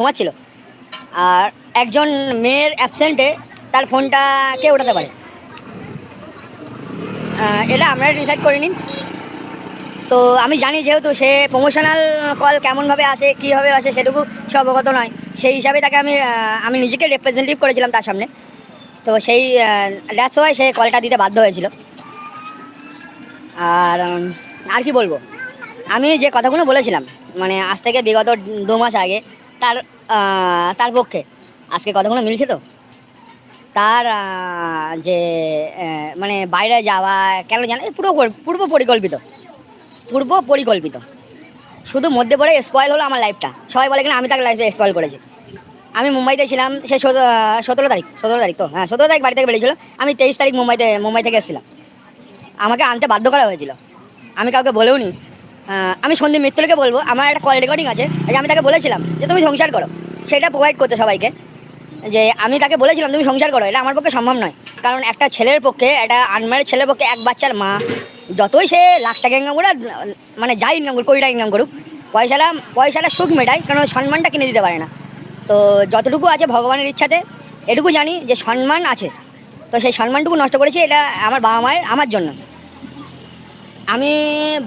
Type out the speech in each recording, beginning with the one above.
ঘুমাচ্ছিল। আর একজন মেয়ের অ্যাবসেন্টে তার ফোনটা কে ওঠাতে পারে? এটা আমরা ডিসাইড করে নিন তো আমি জানি যেহেতু সে প্রমোশনাল কল কেমনভাবে আসে, কীভাবে আসে সেটুকু সে অবগত নয়। সেই হিসাবে তাকে আমি আমি নিজেকে রিপ্রেজেন্টেটিভ করেছিলাম তার সামনে। তো সেই দ্যাটস ওয়াই সে কলটা দিতে বাধ্য হয়েছিল। আর আর কি বলব? আমি যে কথাগুলো বলেছিলাম মানে আজ থেকে বিগত দু মাস আগে তার তার পক্ষে। আজকে কথাগুলো মিলছে তো? তার যে মানে বাইরে যাওয়া, কেন জানে? পুরো পূর্ব পরিকল্পিত। পূর্ব পরিকল্পিত। শুধু মধ্যে পড়ে স্পয়েল হলো আমার লাইফটা সবাই বলে কিনা, আমি তাকে লাইফে স্পয়েল করেছি। আমি মুম্বাইতে ছিলাম, সে সতেরো তারিখ সতেরো তারিখ তো? হ্যাঁ সতেরো তারিখ বাড়ি থেকে বেরিয়েছিল। আমি তেইশ তারিখ মুম্বাইতে, মুম্বাই থেকে এসেছিলাম। আমাকে আনতে বাধ্য করা হয়েছিল। আমি কাউকে বলেও নি আমি সন্দীপ মিত্রকে বলব, আমার একটা কল রেকর্ডিং আছে। আমি তাকে বলেছিলাম যে, তুমি সংসার করো। সেটা প্রোভাইড করতে সবাইকে। যে, আমি তাকে বলেছিলাম, তুমি সংসার করো। এটা আমার পক্ষে সম্ভব নয়। কারণ একটা ছেলের পক্ষে, একটা আনম্যারিড ছেলের পক্ষে এক বাচ্চার মা, যতই সে লাখ টাকা ইনকাম করে মানে যাই ইনকাম করুক কোটি টাকা ইনকাম করুক, পয়সাটা পয়সাটা সুখ মেটায় কারণ সম্মানটা কিনে দিতে পারে না। তো যতটুকু আছে ভগবানের ইচ্ছাতে, এটুকু জানি যে সম্মান আছে। তো সেই সম্মানটুকু নষ্ট করেছি, এটা আমার বাবা মায়ের আমার জন্য। আমি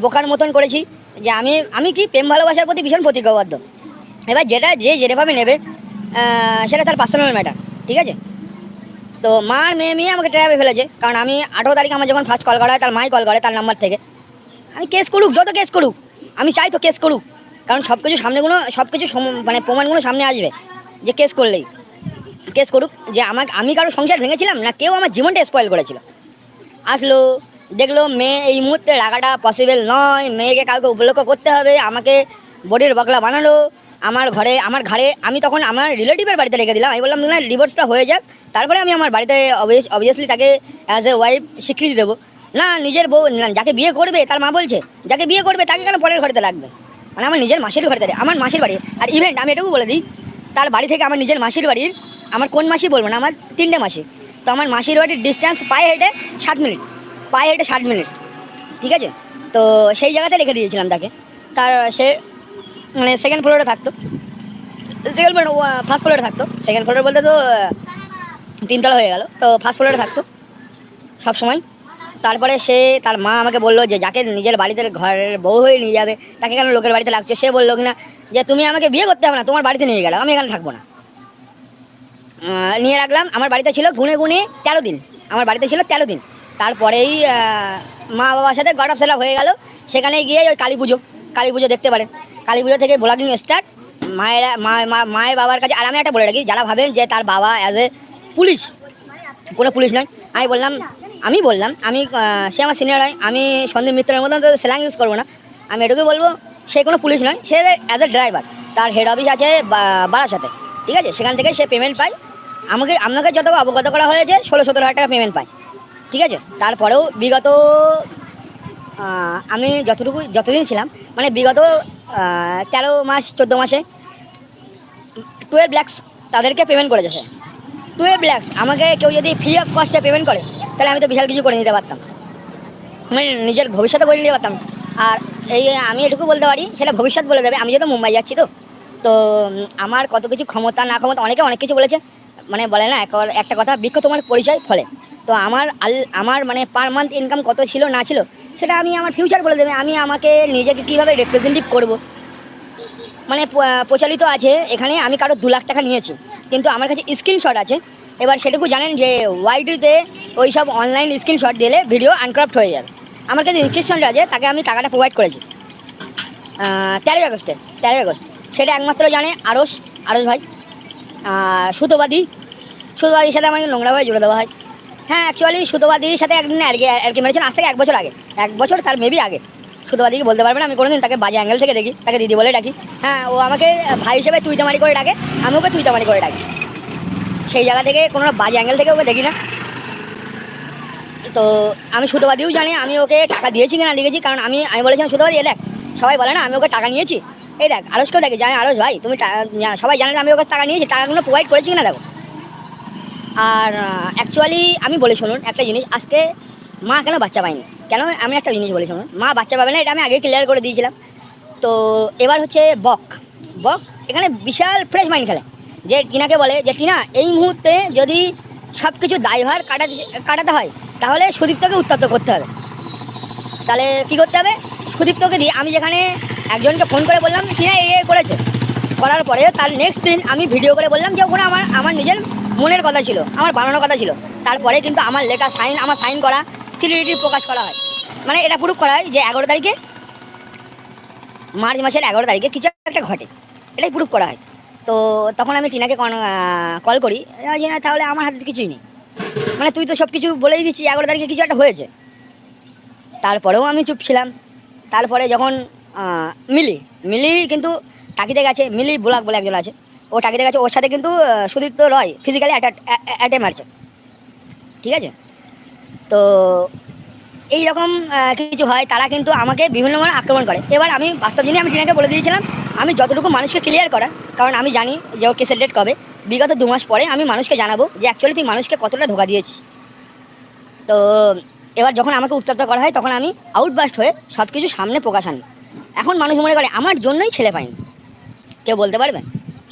বোকার মতন করেছি যে আমি আমি কি প্রেম ভালোবাসার প্রতি ভীষণ প্রতিজ্ঞাবদ্ধ। এবার যেটা, যে যেভাবে নেবে সেটা তার পার্সোনাল ম্যাটার ঠিক আছে? তো মা আর মেয়ে মেয়ে আমাকে ট্র্যাপে ফেলেছে, কারণ আমি আঠেরো তারিখ আমার যখন ফার্স্ট কল করা হয়, তার মাই কল করে তার নাম্বার থেকে। আমি কেস করুক, যত কেস করুক, আমি চাই তো কেস করুক, কারণ সব কিছু সামনেগুলো সব কিছু মানে প্রমাণগুলো সামনে আসবে, যে কেস করলেই। কেস করুক, যে আমাকে, আমি কারও সংসার ভেঙেছিলাম, না কেউ আমার জীবনটা স্পয়েল করেছিল। আসলো দেখল মেয়ে এই মুহূর্তে রাখাটা পসিবল নয়। মেয়েকে কাউকে উপলক্ষ করতে হবে। আমাকে বডির বকলা বানালো। আমার ঘরে আমার ঘরে আমি তখন আমার রিলেটিভের বাড়িতে রেখে দিলাম। আমি বললাম, না ডিভোর্সটা হয়ে যাক। তারপরে আমি আমার বাড়িতে অবভিয়াসলি তাকে অ্যাজ এ ওয়াইফ স্বীকৃতি দেবো। না, নিজের বউ যাকে বিয়ে করবে, তার মা বলছে, যাকে বিয়ে করবে, তাকে কেন পরের ঘরেতে লাগবে মানে আমার নিজের মাসির ঘরেতে আমার মাসির বাড়ি। আর ইভেন্ট আমি এটুকু বলে দিই, তার বাড়ি থেকে আমার নিজের মাসির বাড়ির, আমার কোন মাসি বলব না, আমার তিনটে মাসি। তো আমার মাসির বাড়ির ডিস্টেন্স পায়ে হেঁটে সাত মিনিট পায়ে হেঁটে ষাট মিনিট, ঠিক আছে? তো সেই জায়গাতে রেখে দিয়েছিলাম তাকে। তার সে মানে সেকেন্ড ফ্লোরে থাকতো। সেকেন্ড ফ্লোর ফার্স্ট ফ্লোরে থাকতো। সেকেন্ড ফ্লোরে বলতে তো তিনতলা হয়ে গেল। তো ফার্স্ট ফ্লোরে থাকতো, সব সময়। তারপরে সে, তার মা আমাকে বলল যে, যাকে নিজের বাড়িতে, ঘরের বউ হয়ে নিয়ে যাবে, তাকে কেন লোকের বাড়িতে লাগছে? সে বলল কিনা, যে, তুমি আমাকে বিয়ে করতে হবে না, তোমার বাড়িতে নিয়ে গেলাম, আমি এখানে থাকব না। নিয়ে রাখলাম। আমার বাড়িতে ছিল গুনে গুনে তেরো দিন। আমার বাড়িতে ছিল তেরো দিন। তারপরেই মা বাবার সাথে গড অফ হয়ে গেল। সেখানে গিয়ে ওই কালী পুজো কালী পুজো দেখতে পারেন। কালী পুজো থেকে ব্লগিং স্টার্ট মায়েরা, মা মায়ের বাবার কাছে, আর আমি একটা বলে রাখি, যারা ভাবেন যে তার বাবা অ্যাজ এ পুলিশ, কোনো পুলিশ নয়, আমি বললাম আমি বললাম, আমি সে আমার সিনিয়র হয়, আমি সন্দীপ মিত্রের মতন তো স্ল্যাং ইউজ করব না। আমি এটুকুই বলব, সে কোনো পুলিশ নয়, সে অ্যাজ এ ড্রাইভার তার হেড অফিস আছে বারাসাতে ঠিক আছে? সেখান থেকে সে পেমেন্ট পায়। আমাকে আপনাকে যত অবগত করা হয়েছে, ষোলো সতেরো হাজার টাকা পেমেন্ট পায়। ঠিক আছে? তারপরেও বিগত আমি যতটুকু, যতদিন ছিলাম মানে বিগত তেরো মাস, চোদ্দ মাসে টুয়েলভ ল্যাক্স তাদেরকে পেমেন্ট করেছে সে টুয়েলভ ল্যাক্স আমাকে কেউ যদি ফ্রি অফ কস্টে পেমেন্ট করে, তাহলে আমি তো বিশাল কিছু করে নিতে পারতাম। মানে নিজের ভবিষ্যতে বলে নিতে পারতাম। আর এই, আমি এটুকু বলতে পারি, সেটা ভবিষ্যৎ বলে দেবে। আমি যেহেতু মুম্বাই যাচ্ছি তো তো আমার কত কিছু ক্ষমতা না ক্ষমতা, অনেকে অনেক কিছু বলেছে। মানে বলে না, এক- একটা কথা বৃক্ষ তোমার পরিচয় ফলে। তো আমার আল, আমার মানে পার মান্থ ইনকাম কত ছিল, না ছিল, সেটা আমি আমার ফিউচার বলে দেবে। আমি আমাকে নিজেকে কীভাবে রিপ্রেজেন্টেটিভ করব। মানে প্রচলিত আছে, এখানে আমি কারও দু লাখ টাকা নিয়েছি, কিন্তু আমার কাছে স্ক্রিনশট আছে। এবার সেটুকু জানেন যে ওয়াইডিতে ওই সব অনলাইন স্ক্রিনশট দিলে ভিডিও আনক্রাফট হয়ে যাবে। আমার কাছে ইনস্ট্রাকশনটা আছে, তাকে আমি টাকাটা প্রোভাইড করেছি। তেরোই আগস্টে, তেরোই আগস্ট। সেটা একমাত্র জানে আরস আরস ভাই। সুতোবাদী। সুতোবাদীর সাথে আমাকে নোংরাভাবে জুড়ে দেওয়া হয়। হ্যাঁ অ্যাকচুয়ালি সুতোবাদীর সাথে একদিন আর কি আর কি মেরেছেন, আজ থেকে এক বছর আগে। এক বছর, তার মেবি আগে। সুতোবাদীকে বলতে পারবে না, আমি কোনোদিন তাকে বাজে অ্যাঙ্গেল থেকে দেখি, তাকে দিদি বলে ডাকি। হ্যাঁ ও আমাকে ভাই হিসেবে তুই তামারি করে ডাকে, আমি ওকে তুই তামারি করে ডাকি। সেই জায়গা থেকে কোনো বাজে অ্যাঙ্গেল থেকে ওকে দেখি না। তো আমি সুতোবাদীও জানি, আমি ওকে টাকা দিয়েছি কিনা দিয়েছি কারণ আমি আমি বলেছিলাম সুতোবাদী দেখ, সবাই বলে না, আমি ওকে টাকা নিয়েছি। এই দেখ আরসকেও দেখে, জানে আরস ভাই, তুমি সবাই জানে আমি ওকে টাকা নিয়েছি, টাকাগুলো প্রোভাইড করেছি কিনা দেখো। আর অ্যাকচুয়ালি আমি বলে শুনুন একটা জিনিস, আজকে মা কেন বাচ্চা পায়নি? কেন আমি একটা জিনিস বলে শুনুন, মা বাচ্চা পাবে না, এটা আমি আগে ক্লিয়ার করে দিয়েছিলাম। তো এবার হচ্ছে বক। বক এখানে বিশাল ফ্রেশ মাইন্ড খেলে। যে টিনাকে বলে যে, টিনা, এই মুহূর্তে যদি সব কিছু দায়ভার কাটাতে কাটাতে হয়, তাহলে সুদীপ্তকে উত্তপ্ত করতে হবে। তাহলে কি করতে হবে? সুদীপ্তকে দিয়ে আমি যেখানে একজনকে ফোন করে বললাম, টিনা এই করেছে। করার পরে তার নেক্সট দিন আমি ভিডিও করে বললাম যে, ওখানে আমার আমার নিজের মনের কথা ছিল, আমার বানানোর কথা ছিল। তারপরে কিন্তু আমার লেখা সাইন, আমার সাইন করা চিঠিটি প্রকাশ করা হয়। মানে এটা প্রুফ করা হয় যে এগারো তারিখে, মার্চ মাসের এগারো তারিখে কিছু একটা ঘটে। এটাই প্রুফ করা হয়। তো তখন আমি টিনাকে কল করি। যে না, তাহলে আমার হাতে কিছুই নেই। মানে তুই তো সব কিছু বলেই দিচ্ছি এগারো তারিখে কিছু একটা হয়েছে। তারপরেও আমি চুপ ছিলাম। তারপরে যখন মিলি মিলি কিন্তু টাকিতে গেছে। মিলি ব্লক বলে একজন আছে। ও টাকিতে কাছে, ওর সাথে কিন্তু সুদীপ্ত রয় ফিজিক্যালি অ্যাটে মারছে ঠিক আছে? তো এই রকম কিছু হয়, তারা কিন্তু আমাকে বিভিন্ন মানে আক্রমণ করে। এবার আমি বাস্তব জিনিস আমি টিনাকে বলে দিয়েছিলাম, আমি যতটুকু মানুষকে ক্লিয়ার করা, কারণ আমি জানি যে ওর কেসের ডেট কবে। বিগত দু মাস পরে আমি মানুষকে জানাব যে অ্যাকচুয়ালি তুই মানুষকে কতটা ধোকা দিয়েছিস। তো এবার যখন আমাকে উত্তপ্ত করা হয়, তখন আমি আউটবাস্ট হয়ে সব কিছু সামনে প্রকাশ আনি। এখন মানুষ মনে করে, আমার জন্যই ছেলে পাইনি কেউ বলতে পারবেন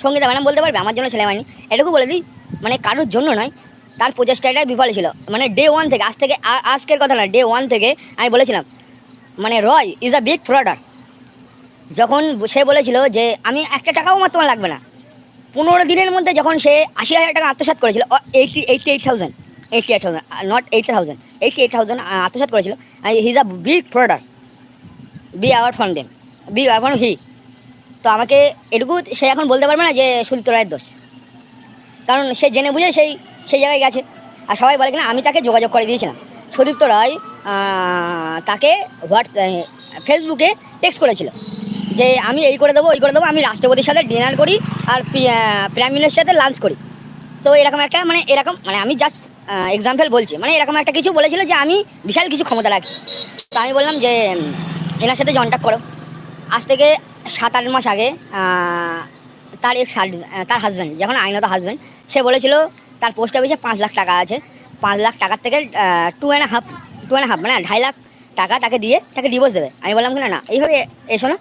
সঙ্গীতা ম্যাডাম বলতে পারবে, আমার জন্য ছেলে পাইনি এটুকু বলে দিই মানে কারোর জন্য নয়, তার প্রচেষ্টাটাই বিফল ছিল। মানে ডে ওয়ান থেকে, আজ থেকে আজকের কথা না ডে ওয়ান থেকে আমি বলেছিলাম মানে রয় ইজ আ বিগ ফ্রডার যখন সে বলেছিল যে, আমি একটা টাকাও আমার তোমার লাগবে না। পনেরো দিনের মধ্যে যখন সে আশি হাজার টাকা আত্মসাৎ করেছিল eighty eighty eight thousand eighty eight thousand not eight thousand eighty eight thousand আত্মসাৎ করেছিল। His a big frauder be our from them be our from he তো আমাকে এটুকু সে এখন বলতে পারবে না যে সুদিত রায়ের দোষ। কারণ সে জেনে বুঝে সেই সেই জায়গায় গেছে। আর সবাই বলে কিনা, আমি তাকে যোগাযোগ করে দিয়েছিলাম। সুদীপ্ত রায় তাকে হোয়াটস ফেসবুকে টেক্সট করেছিল যে আমি এই করে দেবো, ওই করে দেবো, আমি রাষ্ট্রপতির সাথে ডিনার করি আর প্রাইম মিনিস্টারের সাথে লাঞ্চ করি। তো এরকম একটা মানে এরকম মানে আমি জাস্ট এক্সাম্পল বলছি মানে এরকম একটা কিছু বলেছিল যে আমি বিশাল কিছু ক্ষমতা রাখি। তো আমি বললাম যে এনার সাথে জন্টাক করো। আজ থেকে সাত আট মাস আগে তার এক তার হাজব্যান্ড যখন আইনত হাজব্যান্ড সে বলেছিল, তার পোস্ট অফিসে পাঁচ লাখ টাকা আছে। পাঁচ লাখ টাকার থেকে two and half two and half মানে ঢাই লাখ টাকা তাকে দিয়ে, তাকে ডিভোর্স দেবে। আমি বললাম কি না না, এইভাবে এসো না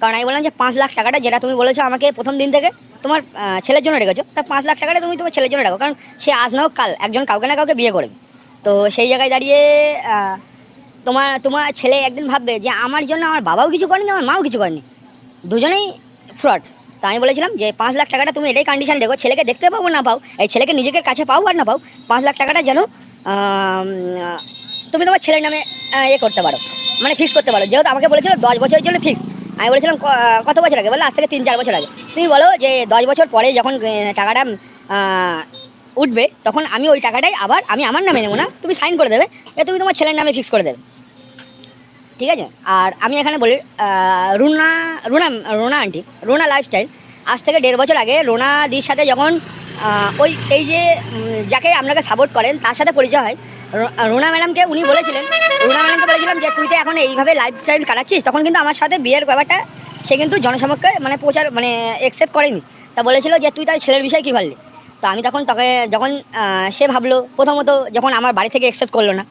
কারণ আমি বললাম যে, পাঁচ লাখ টাকাটা যেটা তুমি বলেছ আমাকে প্রথম দিন থেকে তোমার ছেলের জন্য রেখেছো, তা পাঁচ লাখ টাকাটা তুমি তোমার ছেলের জন্য রাখো। কারণ সে আজ না হোক কাল, একজন কাউকে না কাউকে বিয়ে করবে। তো সেই জায়গায় দাঁড়িয়ে তোমার তোমার ছেলে একদিন ভাববে যে, আমার জন্য আমার বাবাও কিছু করেনি, আমার মাও কিছু করেনি। দুজনেই ফ্রড তা আমি বলেছিলাম যে, পাঁচ লাখ টাকাটা তুমি এটাই কন্ডিশন দেখো, ছেলেকে দেখতে পাবো না পাও, এই ছেলেকে নিজেকে কাছে পাও আর না পাও, পাঁচ লাখ টাকাটা যেন তুমি তোমার ছেলের নামে ইয়ে করতে পারো মানে ফিক্স করতে পারো। যেহেতু আমাকে বলেছিল দশ বছরের জন্য ফিক্স আমি বলেছিলাম কত বছর আগে? বলে আজ থেকে তিন চার বছর আগে। তুমি বলো যে, দশ বছর পরে যখন টাকাটা উঠবে, তখন আমি ওই টাকাটাই আবার, আমি আমার নামে নেব না, তুমি সাইন করে দেবে তুমি তোমার ছেলের নামে ফিক্স করে দেবে। ঠিক আছে? আর আমি এখানে বলি রুনা রুনা রুনা আন্টি রুনা লাইফস্টাইল আজ থেকে দেড় বছর আগে রুনা দির সাথে যখন ওই, এই যে যাকে আপনাকে সাপোর্ট করেন, তার সাথে পরিচয় হয়। রুনা ম্যাডামকে উনি বলেছিলেন, রুনা ম্যাডামকে বলেছিলাম যে, তুই তো এখন এইভাবে লাইফস্টাইল কাটাচ্ছিস, তখন কিন্তু আমার সাথে বিয়ের ব্যাপারটা সে কিন্তু জনসমক্ষে মানে প্রচার মানে অ্যাকসেপ্ট করেনি। তা বলেছিল যে, তুই তার ছেলের বিষয়ে কী ভাবলি? তো আমি তখন তাকে, যখন সে ভাবলো, প্রথমত যখন আমার বাড়ি থেকে অ্যাকসেপ্ট করল না,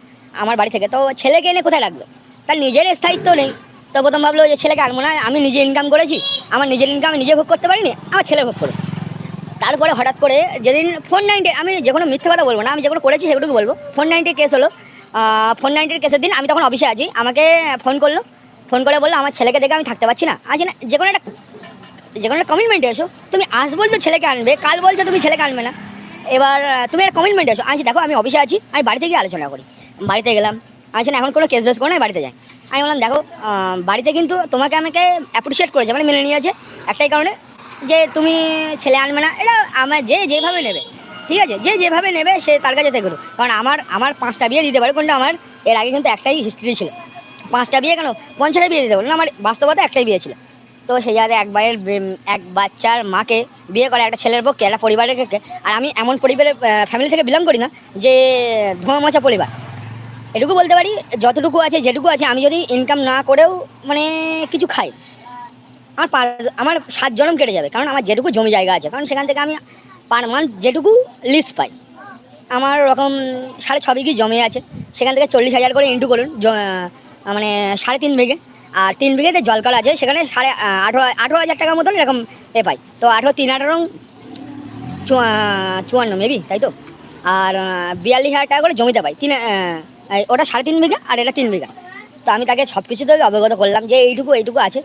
আমার বাড়ি থেকে, তো ছেলেকে এনে কোথায় রাখবে? তার নিজের স্থায়িত্ব নেই। তো প্রথম ভাবলো যে ছেলেকে আনব না, আমি নিজে ইনকাম করেছি, আমার নিজের ইনকাম আমি নিজে ভোগ করতে পারিনি, আমার ছেলে ভোগ করবে তারপরে হঠাৎ করে যেদিন ফোন নাইনটি আমি যে কোনো মিথ্যে কথা বলব না, আমি যেগুলো করেছি সেগুলোকে বলব। ফোন নাইনটির কেস হলো ফোন নাইনটির কেসের দিন আমি তখন অফিসে আছি, আমাকে ফোন করল। ফোন করে বলল, আমার ছেলেকে দেখে আমি থাকতে পারছি না। আছি না, যে কোনো একটা, যে কোনো একটা কমিটমেন্টে এসো। তুমি আজ বলছো ছেলেকে আনবে, কাল বলছো তুমি ছেলেকে আনবে না। এবার তুমি একটা কমিটমেন্ট এসো। আছি দেখো, আমি অফিসে আছি, আমি বাড়িতে গিয়ে আলোচনা করি। বাড়িতে গেলাম আমি এখন কোনো কেস বেস করে না বাড়িতে যাই। আমি বললাম, দেখো বাড়িতে কিন্তু তোমাকে আমাকে অ্যাপ্রিসিয়েট করেছে মানে মেনে নিয়েছে একটাই কারণে যে তুমি ছেলে আনবে না। এটা আমার যে যেভাবে নেবে, ঠিক আছে? যে যেভাবে নেবে সে তার কাছে থেকে কারণ আমার আমার পাঁচটা বিয়ে দিতে পারে, কোনটা আমার? এর আগে কিন্তু একটাই হিস্ট্রি ছিল। পাঁচটা বিয়ে কেন? পঞ্চাশটা বিয়ে দিতে পারে। না, আমার বাস্তবতা একটাই বিয়ে ছিল। তো সেই জায়গায় এক ভাইয়ের এক বাচ্চার মাকে বিয়ে করে, একটা ছেলের পক্ষে, একটা পরিবারের আর আমি এমন পরিবারের ফ্যামিলি থেকে বিলং করি না যে ধোঁয়া মোছা পরিবার। এটুকু বলতে পারি, যতটুকু আছে, যেটুকু আছে, আমি যদি ইনকাম না করেও মানে কিছু খাই, আমার পার- আমার সাত জনম কেটে যাবে, কারণ আমার যেটুকু জমি জায়গা আছে, কারণ সেখান থেকে আমি পার মান্থ যেটুকু লিস্ট পাই। আমার ওরকম সাড়ে ছ বিঘি জমি আছে, সেখান থেকে চল্লিশ হাজার করে ইন্টু করুন মানে সাড়ে তিন বিঘে। আর তিন বিঘেতে জল করা আছে, সেখানে সাড়ে আঠেরো আঠেরো হাজার টাকার মতন এরকম এ পাই। তো আঠেরো, তিন, আঠারো, চুয়া- চুয়ান্ন মেবি তাই তো? আর বিয়াল্লিশ হাজার টাকা করে জমিতে পাই। তিন ওটা সাড়ে তিন বিঘা আর এটা তিন বিঘা। তো আমি তাকে সব কিছু থেকে অবগত করলাম যে এইটুকু এইটুকু আছে।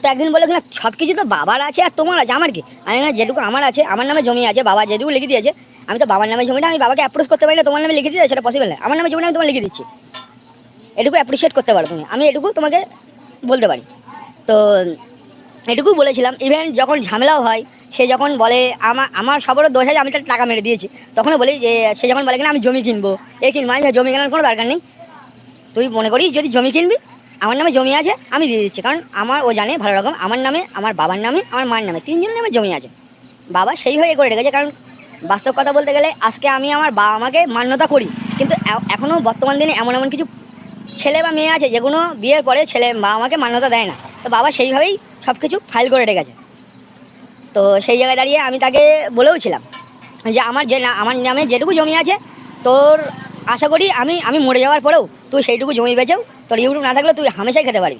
তো একদিন বলে না সব কিছু তো বাবার আছে আর তোমার আছে, আমার কি? আমি না যেটুকু আমার আছে, আমার নামে জমি আছে, বাবা যেটুকু লিখে দিয়েছে, আমি তো বাবার নামে জমিটা আমি বাবাকে অ্যাপ্রোচ করতে পারি না, তোমার নামে লিখে দিয়েছে, সেটা পসিবল না। আমার নামে জমিটা আমি তোমার লিখে দিচ্ছি। এটুকু অ্যাপ্রিসিয়েট করতে পারো তুমি। আমি এটুকু তোমাকে বলতে পারি। তো এটুকু বলেছিলাম। ইভেন যখন ঝামেলাও হয় সে যখন বলে আমার আমার সবারও দোষ আছে, আমি তার টাকা মেরে দিয়েছি। তখনও বলি যে, সে যখন বলে কিনা, আমি জমি কিনবো। এ কিনবো আমি জমি কেনার কোনো দরকার নেই? তুই মনে করিস, যদি জমি কিনবি, আমার নামে জমি আছে, আমি দিয়ে দিচ্ছি। কারণ আমার, ও জানে ভালো রকম, আমার নামে, আমার বাবার নামে, আমার মার নামে, তিনজনের নামে জমি আছে। বাবা সেইভাবে করে রেখেছে, কারণ বাস্তব কথা বলতে গেলে, আজকে আমি আমার বাবা মাকে মান্যতা করি। কিন্তু এখনও বর্তমান দিনে এমন এমন কিছু ছেলে বা মেয়ে আছে যেগুলো বিয়ের পরে ছেলে বাবা মাকে মান্যতা দেয় না। তো বাবা সেইভাবেই সব কিছু ফাইল করে রেখেছে। তো সেই জায়গায় দাঁড়িয়ে আমি তাকে বলেও ছিলাম যে আমার যে না, আমার নামে যেটুকু জমি আছে, তোর আশা করি আমি আমি মরে যাওয়ার পরেও তুই সেইটুকু জমি বেচেও, তোর ইউটিউব না থাকলে তুই হামেশাই খেতে পারবি।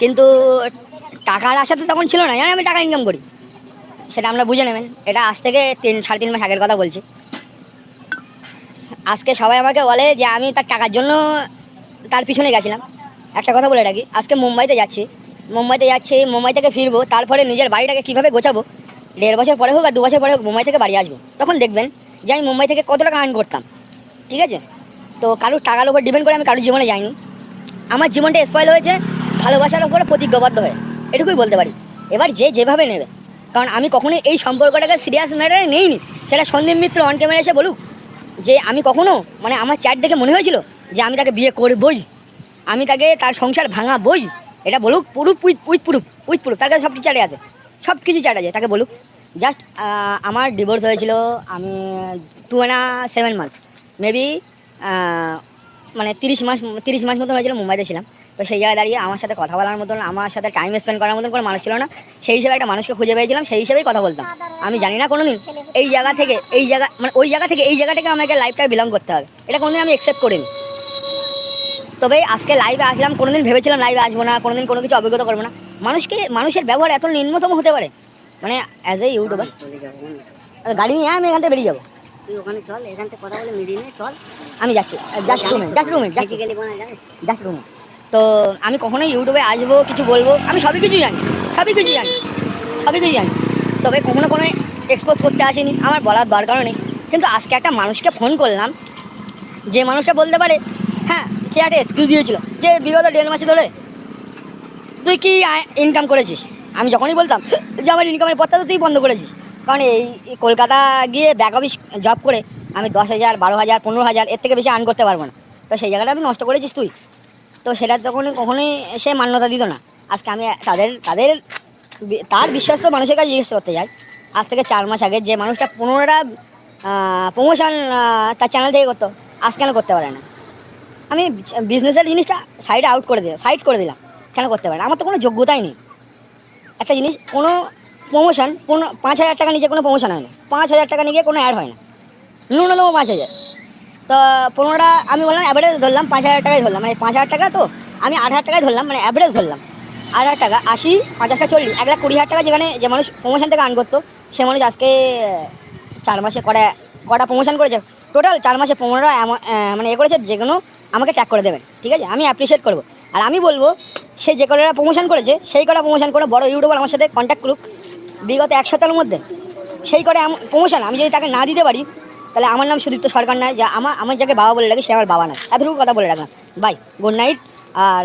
কিন্তু টাকার আশা তো তখন ছিল না, জানি আমি টাকা ইনকাম করি। সেটা আমরা বুঝে নেবেন। এটা আজ থেকে তিন, সাড়ে তিন মাস আগের কথা বলছি। আজকে সবাই আমাকে বলে যে আমি তার টাকার জন্য তার পিছনে গেছিলাম। একটা কথা বলে রাখি, আজকে মুম্বাইতে যাচ্ছি। মুম্বাইতে যাচ্ছি, মুম্বাই থেকে ফিরবো, তারপরে নিজের বাড়িটাকে কীভাবে গোছাবো, দেড় বছর পরে হোক আর দু বছর পরে হোক মুম্বাই থেকে বাড়ি আসব। তখন দেখবেন যে আমি মুম্বাই থেকে কত টাকা আর্ন করতাম, ঠিক আছে? তো কারোর টাকার উপর ডিপেন্ড করে আমি কারোর জীবনে যাইনি। আমার জীবনটা স্পয়েল হয়েছে ভালোবাসার উপরে প্রতিজ্ঞাবদ্ধ হয়ে, এটুকুই বলতে পারি। এবার যে যেভাবে নেবে, কারণ আমি কখনোই এই সম্পর্কটাকে সিরিয়াস ম্যাটারে নেইনি। সেটা সন্দীপ মিত্র অন ক্যামেরা এসে বলুক, যে আমি কখনো মানে আমার চ্যাট দেখে মনে হয়েছিল যে আমি তাকে বিয়ে করবই, আমি তাকে তার সংসার ভাঙা বই এটা বলুক, proof with proof with proof তার কাছে সব কিছু আছে, সব কিছু চ্যাট আছে, তাকে বলুক। জাস্ট আমার ডিভোর্স হয়েছিল, আমি two and seven month maybe মানে তিরিশ মাস তিরিশ মাস মতন হয়েছিল, মুম্বাইতে ছিলাম। তো সেই জায়গায় দাঁড়িয়ে আমার সাথে কথা বলার মতন, আমার সাথে টাইম স্পেন্ড করার মতন কোনো মানুষ ছিল না। সেই হিসেবে একটা মানুষকে খুঁজে পেয়েছিলাম, সেই হিসেবেই কথা বলতাম। আমি জানি না কোনোদিন এই জায়গা থেকে, এই জায়গা মানে ওই জায়গা থেকে, এই জায়গাটাকে আমাকে লাইফটা বিলং করতে হবে। এটা কোনোদিন আমি অ্যাকসেপ্ট করিনি। তবে আজকে লাইভে আসলাম কোনোদিন ভেবেছিলাম লাইভে আসব না কোনোদিন কোনো কিছু অভিজ্ঞতা করব না। মানুষকে মানুষের ব্যবহার এত নিম্নতম হতে পারে। মানে অ্যাজ এ ইউটিউবার গাড়ি নিয়ে আমি এখান থেকে বেরিয়ে যাব। তুই ওখানে চল এখান থেকে কথা বলে মিডিয়ে চল। আমি যাচ্ছি জাস্ট রুমে জাস্ট রুমে জাস্ট গেলে কোনো জানিস? জাস্ট রুমে তো আমি কখনোই ইউটিউবে আসব কিছু বলব আমি সবই কিছু জানি সবই কিছু জানি সবই কিছু জানি। তবে কখনো কোনো এক্সপোজ করতে আসিনি আমার বলার দরকারও নেই। কিন্তু আজকে একটা মানুষকে ফোন করলাম যে মানুষটা বলতে পারে সে একটা এক্সকিউজ দিয়েছিল যে বিগত দেড় মাসে ধরে তুই কি ইনকাম করেছিস? আমি যখনই বলতাম যে আমার ইনকামের পথটা তো তুই বন্ধ করেছিস। কারণ এই কলকাতা গিয়ে ব্যাক অফিস জব করে আমি দশ হাজার, বারো হাজার, পনেরো হাজার, এর থেকে বেশি আর্ন করতে পারব না। তো সেই জায়গাটা আমি নষ্ট করেছিস তুই। তো সেটা তখন কখনোই সে মান্যতা দিত না। আজকে আমি তাদের তাদের তার বিশ্বস্ত মানুষের কাছে জিজ্ঞেস করতে যাই। আজ থেকে চার মাস আগে যে মানুষটা পনেরোটা প্রমোশন তার চ্যানেল থেকে করতো, আজ কেন করতে পারে না? আমি বিজনেসের জিনিসটা সাইড আউট করে দিলাম সাইড করে দিলাম। কেন করতে পারে আমার তো কোনো যোগ্যতাই নেই। একটা জিনিস, কোনো প্রমোশন কোনো পাঁচ হাজার টাকা নিচে কোনো প্রমোশন হয় না। পাঁচ হাজার টাকা নিয়ে কোনো অ্যাড হয় না। ন্যূনতম পাঁচ হাজার। তো পনেরোটা, আমি বললাম অ্যাভারেজ ধরলাম পাঁচ হাজার টাকাই ধরলাম। মানে পাঁচ হাজার টাকা তো, আমি আট হাজার টাকায় ধরলাম মানে অ্যাভারেজ ধরলাম। আট হাজার টাকা, আশি পঞ্চাশটা চল্লিশ, এক লাখ কুড়ি হাজার টাকা যেখানে যে মানুষ প্রমোশন থেকে আর্ন করতো, সে মানুষ আজকে, চার মাসে কটা কটা প্রমোশন করেছে। টোটাল চার মাসে পনেরোটা এমন মানে এ করেছে যেগুলো আমাকে ট্যাগ করে দেবেন, ঠিক আছে? আমি অ্যাপ্রিসিয়েট করব। আর আমি বলব, সে যে কটা প্রমোশন করেছে, সেই কটা প্রমোশন করে বড় ইউটিউবার আমার সাথে কন্ট্যাক্ট করুক। বিগত এক সপ্তাহের মধ্যে সেই করে প্রমোশন আমি যদি তাকে না দিতে পারি, তাহলে আমার নাম সুদীপ্ত সরকার নয় যা আমার আমার যাকে বাবা বলে রাখি সে আমার বাবা নয় এতটুকু কথা বলে রাখলাম। বাই গুড নাইট আর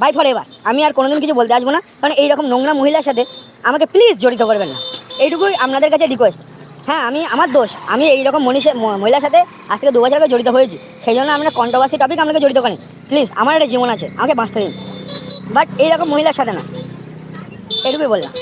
বাই ফর এভার আমি আর কোনোদিন কিছু বলতে আসব না, কারণ এইরকম নোংরা মহিলার সাথে আমাকে প্লিজ জড়িত করবেন না। এইটুকুই আপনাদের কাছে রিকোয়েস্ট হ্যাঁ আমি, আমার দোষ। আমি এইরকম মনীষের মহিলার সাথে আজ থেকে দু বছর আগে জড়িত হয়েছি। সেই জন্য আমরা কন্ট্রোভার্সি টপিক আমাকে জড়িত করি প্লিজ আমার একটা জীবন আছে, আমাকে বাঁচতে দিন। বাট এইরকম মহিলার সাথে না। এটুকুই বললাম।